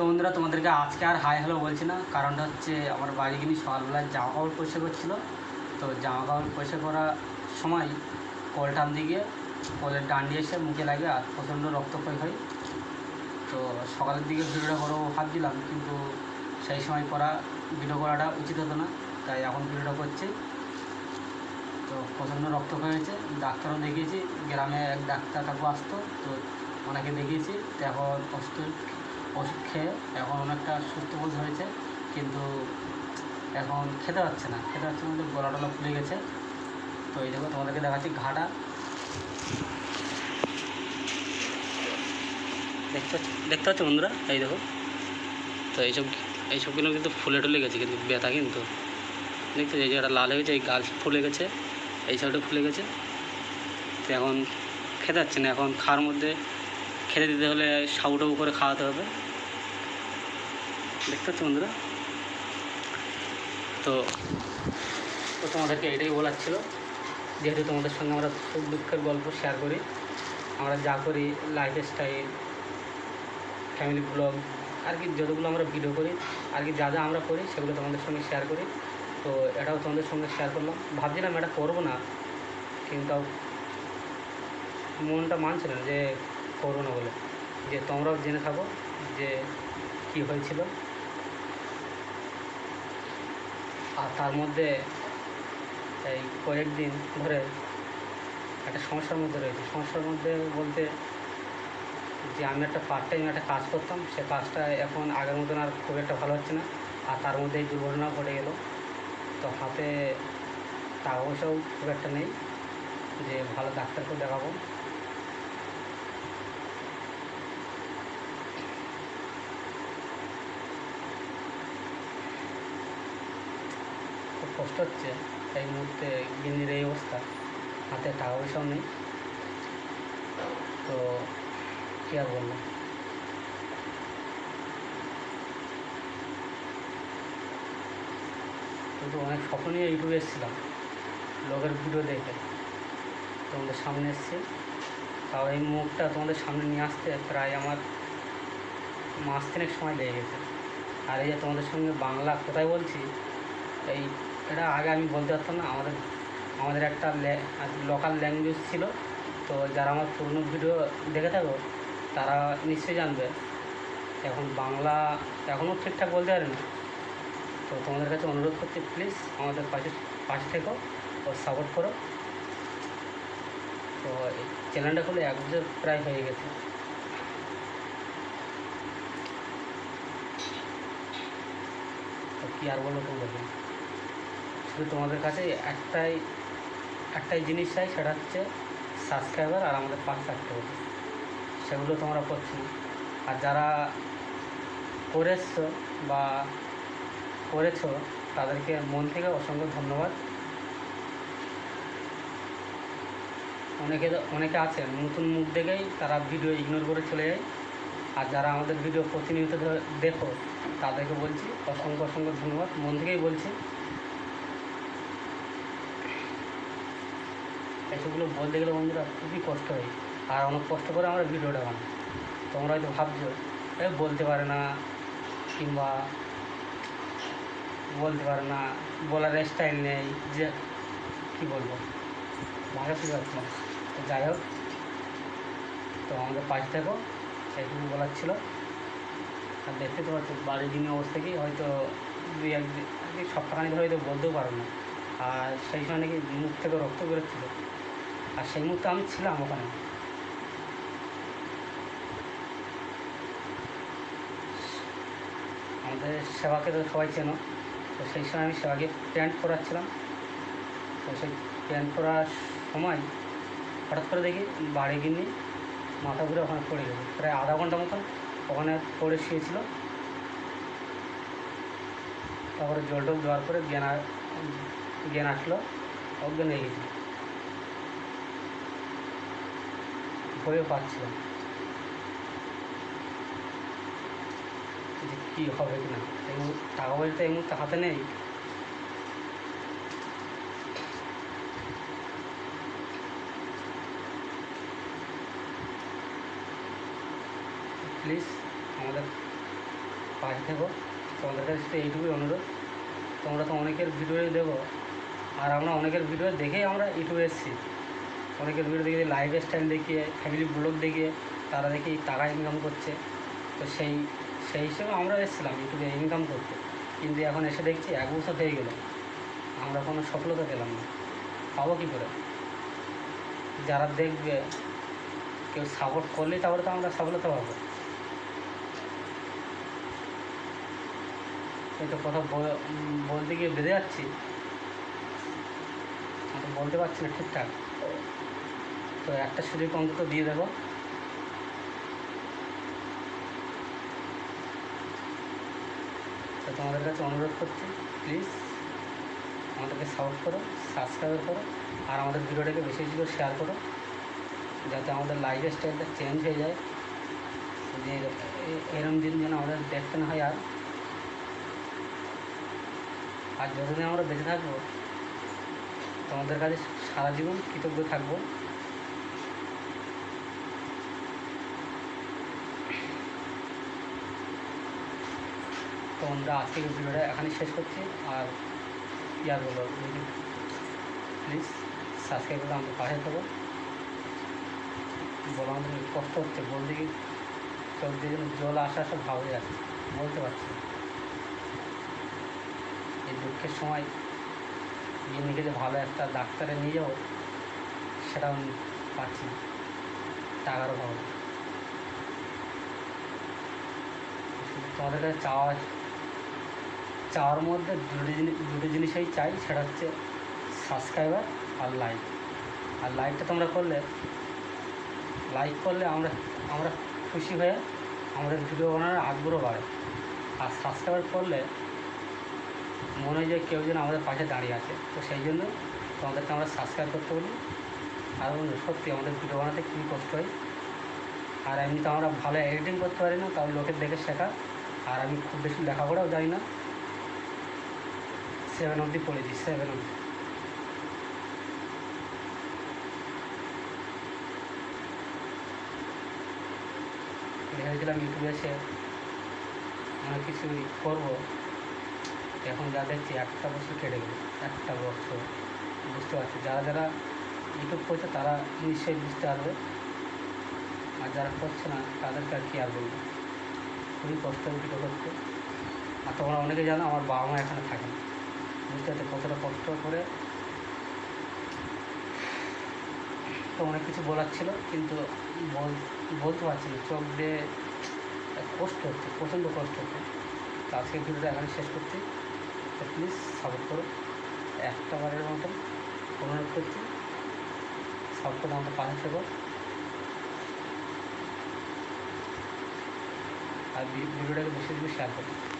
তো বন্ধুরা, তোমাদেরকে আজকে আর হাই হ্যালো বলছি না। কারণটা হচ্ছে আমার বাড়ি গিয়ে সকালবেলা জামা কাপড় পরিষ্কার করছিল, তো জামা কাপড় পরিষ্কার করার সময় কল টান দিয়ে কলের ডান্ডি এসে মুখে লাগে আর প্রচণ্ড রক্তক্ষয় হয়। তো সকালের দিকে ভিডিওটা করব ভাবছিলাম, কিন্তু সেই সময় করা ভিডিও করাটা উচিত হতো না, তাই এখন ভিডিওটা করছি। তো প্রচণ্ড রক্ত রক্তক্ষয় হয়েছে, ডাক্তারও দেখিয়েছি, গ্রামে এক ডাক্তার কাকু আসতো, তো ওনাকে দেখিয়েছি, তো এখন ওষুধ ওষুধ খেয়ে এখন অনেকটা সুস্থ বোধ হয়েছে, কিন্তু এখন খেতে পাচ্ছে না। খেতে পাচ্ছে না গলা টলা ফুলে গেছে। তো এই দেখো, তোমাদেরকে দেখাচ্ছি ঘাটা। দেখতে দেখতে পাচ্ছ বন্ধুরা? এই দেখো। তো এইসব এইসবগুলো কিন্তু ফুলে টুলে গেছে, কিন্তু ব্যথা কিন্তু। দেখতে এই জায়গাটা লাল হয়ে এই গাছ ফুলে গেছে, এই সাইডে ফুলে গেছে। তো এখন খেতে পাচ্ছে না, এখন খাওয়ার মধ্যে খেতে দিতে হলে সাবুটাবু করে খাওয়াতে হবে। দেখতে পাচ্ছ বন্ধুরা? তো তো তোমাদেরকে এটাই বলার ছিল। যেহেতু তোমাদের সঙ্গে আমরা সুখ দুঃখের গল্প শেয়ার করি, আমরা যা করি লাইফ স্টাইল ফ্যামিলি ব্লগ আর কি যতগুলো আমরা ভিডিও করি, আর কি যা যা আমরা করি সেগুলো তোমাদের সঙ্গে শেয়ার করি। তো এটাও তোমাদের সঙ্গে শেয়ার করলাম। ভাবছিলাম এটা করব না, কিন্তু মনটা মানছে না যে করব না বলে। যে তোমরাও জেনে থাকো যে কি হয়েছিল। আর তার মধ্যে এই কয়েকদিন ধরে একটা সমস্যার মধ্যে রয়েছে। সমস্যার মধ্যে বলতে যে আমি একটা পার্ট টাইম একটা কাজ করতাম, সে কাজটা এখন আগের মতন আর খুব একটা ভালো হচ্ছে না। আর তার মধ্যে এই দুর্ঘটনাও ঘটে গেল। তো হাতে টাকা পয়সাও খুব একটা নেই। যে ভালো ডাক্তারকেও দেখাবো। কষ্ট হচ্ছে, এই মুহূর্তে গিন্নির এই অবস্থা। হাতে টাকা পয়সাও নেই। তো কী আর বলব? কিন্তু অনেক স্বপ্ন নিয়ে ইউটিউবে এসেছিলাম লোকের ভিডিও দেখে। তোমাদের সামনে এসছে। তাও এই মুখটা তোমাদের সামনে নিয়ে আসতে প্রায় আমার মাস তিনেক সময় লেগে গেছে। আর এই যে তোমাদের সঙ্গে বাংলা কোথায় বলছি, এই এটা আগে আমি বলতে পারতাম না, আমাদের আমাদের একটা লোকাল ল্যাঙ্গুয়েজ ছিল, তো যারা আমার পুরনো ভিডিও দেখে থাকো, তারা নিশ্চয়ই জানবে। এখন বাংলা এখনও ঠিকঠাক বলতে পারে না। তো তোমাদের কাছে অনুরোধ করছি প্লিজ আমাদের পাশে পাশে থেকো ও সাপোর্ট করো। তো চ্যানেলটা খুলে এক বছর প্রায় হয়ে গেছে। তো কী আর বলব তোমাদেরকে? শুধু তোমাদের কাছে একটাই একটাই জিনিস চাই, সেটা হচ্ছে সাবস্ক্রাইবার আর আমাদের পাশে থাকতে হবে। সেগুলো তোমরা করছ। আর যারা করেছ বা করেছ, তাদেরকে মন থেকে অসংখ্য ধন্যবাদ। অনেকে অনেকে আছে, নতুন মুখ দেখেই তারা ভিডিও ইগনোর করে চলে যায়। আর যারা আমাদের ভিডিও প্রতিনিয়ত দেখো, তাদেরকে বলছি অসংখ্য অসংখ্য ধন্যবাদ। মন থেকেই বলছি এসবগুলো বলতে গেলে বন্ধুরা খুবই কষ্ট হয়। আর অনেক কষ্ট করে আমরা ভিডিওটা বানাই। তোমরা হয়তো ভাবছ, এ বলতে পারে না, কিংবা বলতে পারে না, বলার স্টাইল নেই, যে কী বলব? ভাষা পাচ্ছি না। তো যাই হোক, তো আমাদের পাশে থাকো, সেইটুকু বলার ছিল। আর দেখতে তো পাচ্ছি, বাড়ির দিনের অবস্থা কি, হয়তো দুই একদিন সপ্তাহখানি ধরে হয়তো বলতেও পারো না। আর সেই সময় নাকি মুখ থেকে রক্ত বেরোচ্ছিলো। আর সেই মুহূর্তে আমি ছিলাম ওখানে। আমাদের সেবাকে তো সবাই চেনো, তো সেই সময় আমি সেবাকে প্যান্ট পরাচ্ছিলাম তো সেই প্যান্ট পরার সময় হঠাৎ করে দেখি বাড়ি গিয়ে মাথা ঘুরে ওখানে পড়ে গেছে। প্রায় আধা ঘণ্টা মতন ওখানে পড়ে শুয়েছিল। তারপরে জল টল দেওয়ার পরে জ্ঞান জ্ঞান আসলো অজ্ঞান হয়ে গেছিল ভয়ও পাচ্ছিলাম যে কী হবে কি না এই টাকা পয়সা তো এই মুহূর্তে হাতে নেই। প্লিজ আমাদের পাশে থেকো। তোমাদের কাছে শুধু এইটুকুই অনুরোধ। তোমরা তো অনেকের ভিডিও দেখো আর আমরা অনেকের ভিডিও দেখেই আমরা ইউটিউবে এসেছি। অনেকের ভিডিও দেখে লাইফ স্টাইল দেখিয়ে ফ্যামিলি ব্লগ দেখিয়ে, তারা দেখি টাকা ইনকাম করছে। তো সেই সেই হিসেবে আমরা এসেছিলাম ইউটিউবে ইনকাম করতে। কিন্তু এখন এসে দেখছি এক বছর হয়ে গেল। আমরা কোনো সফলতা পেলাম না। পাবো কী করে? যারা দেখবে, কেউ সাপোর্ট করলেই তারপরে তো আমরা সফলতা পাবো। এই তো কথা বলতে গিয়ে বেঁধে যাচ্ছি বলতে পারছি না ঠিকঠাক। তো একটা সুযোগ অন্তত দিয়ে দেবো। তো তোমাদের কাছে অনুরোধ করছি প্লিজ আমাদেরকে সাপোর্ট করো সাবস্ক্রাইব করো, আর আমাদের ভিডিওটাকে বেশি বেশি করে শেয়ার করো, যাতে আমাদের লাইফ স্টাইলটা চেঞ্জ হয়ে যায়। যে এরম দিন যেন আমাদের দেখতে না হয় আর। আর যতদিন আমরা বেঁচে থাকব, তোমাদের কাছে সারা জীবন কৃতজ্ঞ থাকব। তো আমরা আজকের ভিডিওটা এখানেই শেষ করছি। আর কি আর বলব? প্লিজ সাবস্ক্রাইব করে আমাদের পাশে থাকো। বলা আমাদের কষ্ট হচ্ছে বলতে কি চোখ দিয়ে জল আসা আসা ভাব যাচ্ছে। বলতে পারছি এই দুঃখের সময় জিনিকে যে ভালো একটা ডাক্তারে নিয়ে যাব, সেটাও পাচ্ছি টাকারও টাকার অভাব। তোমাদের চাওয়া চাওয়ার মধ্যে দুটো জিনিস, দুটো জিনিসই চাই, সেটা হচ্ছে সাবস্ক্রাইবার আর লাইক আর লাইকটা তোমরা করলে লাইক করলে আমরা আমরা খুশি হয়ে আমাদের ভিডিও বানানোর আগ্রহ বাড়ে। আর সাবস্ক্রাইব করলে মনে হয় যে কেউ যেন আমাদের পাশে দাঁড়িয়ে আছে। তো সেই জন্য তোমাদেরকে আমরা সাবস্ক্রাইব করতে বলি। আর বন্ধু, সত্যি আমাদের ভিডিও বানাতে খুবই কষ্ট হয়। আর এমনিতে আমরা ভালো এডিটিং করতে পারি না তাও লোকের দেখে শেখা। আর আমি খুব বেশি লেখাপড়াও জানি না। সেভেন অবধি পড়েছি সেভেন অবধি ভেবেছিলাম ইউটিউবে এসে অনেক কিছু করব। এখন যা দেখছি, একটা বছর কেটে গেল, একটা বছর। বুঝতে পারছি, যারা যারা ইউটিউব করছে, তারা নিশ্চয়ই বুঝতে পারবে। আর যারা করছে না, তাদেরকে আর কি আর বলব? খুবই কষ্ট ভিডিও করতে আর তোমরা অনেকে জানো, আমার বাবা মা এখানে থাকে না বুঝতে কতটা কষ্ট করে তো অনেক কিছু বলার ছিল, কিন্তু বল, বলতে পারছি না। চোখ দিয়ে কষ্ট হচ্ছে, প্রচণ্ড কষ্ট হচ্ছে। তো আজকে ভিডিওটা এখানে শেষ করছি। তো প্লিজ সাপোর্ট করো। একটা বারের মতন অনুরোধ করছি সাপোর্ট করে আমাদের পাশে থেকো। আর ভিডিওটাকে বেশি বেশি শেয়ার করো।